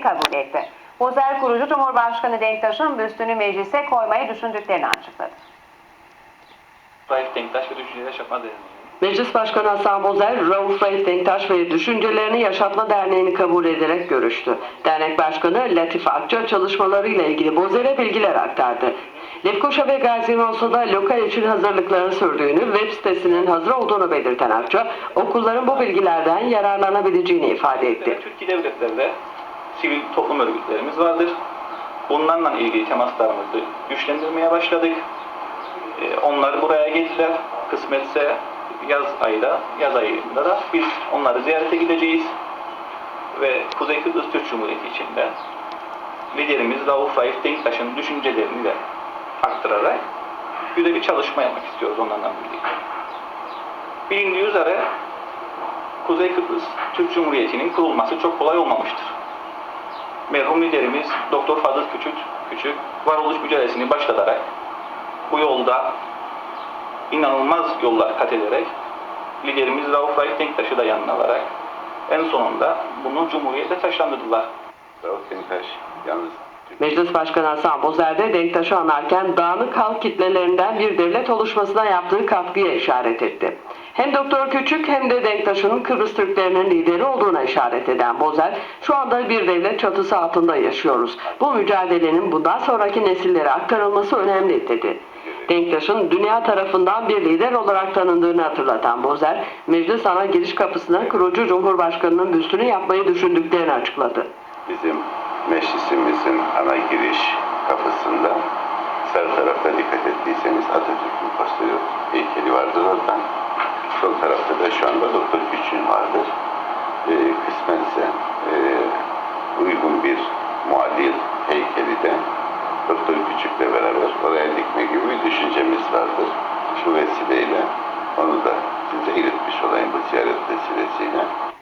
kabul etti. Bozer kurucu Cumhurbaşkanı Denktaş'ın büstünü meclise koymayı düşündüklerini açıkladı. Raif Denktaş ve Düşünce Yaşatma Derneği. Meclis Başkanı Hasan Bozer, Rauf Raif Denktaş ve Düşüncelerini Yaşatma Derneği'ni kabul ederek görüştü. Dernek Başkanı Latif Akça çalışmalarıyla ilgili Bozer'e bilgiler aktardı. Lefkoşa ve Gazi Mosso'da lokal için hazırlıkların sürdüğünü, web sitesinin hazır olduğunu belirten Akça, okulların bu bilgilerden yararlanabileceğini ifade etti. Türkiye devletlerinde sivil toplum örgütlerimiz vardır. Bunlarla ilgili temaslarımızı güçlendirmeye başladık. Ee, Onlar buraya geldiler. Kısmetse yaz ayda, yaz ayında da biz onları ziyarete gideceğiz. Ve Kuzey Kıbrıs Türk Cumhuriyeti içinde liderimiz Rauf Raif Denktaş'ın düşüncelerini de aktararak güzel bir çalışma yapmak istiyoruz onlarla birlikte. Bilindiği üzere Kuzey Kıbrıs Türk Cumhuriyeti'nin kurulması çok kolay olmamıştır. Merhum liderimiz Doktor Fazıl Küçük, Küçük varoluş mücadelesini başlatarak bu yolda inanılmaz yollar kat ederek liderimiz Rauf Raif Denktaş'ı da yanına alarak en sonunda bunu Cumhuriyet'e taşlandırdılar. Rauf Denktaş yalnız Meclis Başkanı Hasan Bozer de Denktaş'ı anarken dağınık halk kitlelerinden bir devlet oluşmasına yaptığı katkıya işaret etti. Hem Doktor Küçük hem de Denktaş'ın Kıbrıs Türklerinin lideri olduğuna işaret eden Bozer, şu anda bir devlet çatısı altında yaşıyoruz. Bu mücadelenin bundan sonraki nesillere aktarılması önemli dedi. Denktaş'ın dünya tarafından bir lider olarak tanındığını hatırlatan Bozer, meclis ana giriş kapısına kurucu Cumhurbaşkanı'nın büstünü yapmayı düşündüklerini açıkladı. bizim meclisimizin ana giriş kapısında sağ tarafta dikkat ettiyseniz Atatürk'ün posteri heykeli vardır oradan. Sol tarafta da şu anda Doktor Küçük'ün vardır. Ee, kısmetse e, uygun bir muadil heykeli de Doktor Küçük'le beraber oraya dikme gibi bir düşüncemiz vardır. Şu vesileyle onu da size iletmiş olayım bu ziyaret vesilesiyle.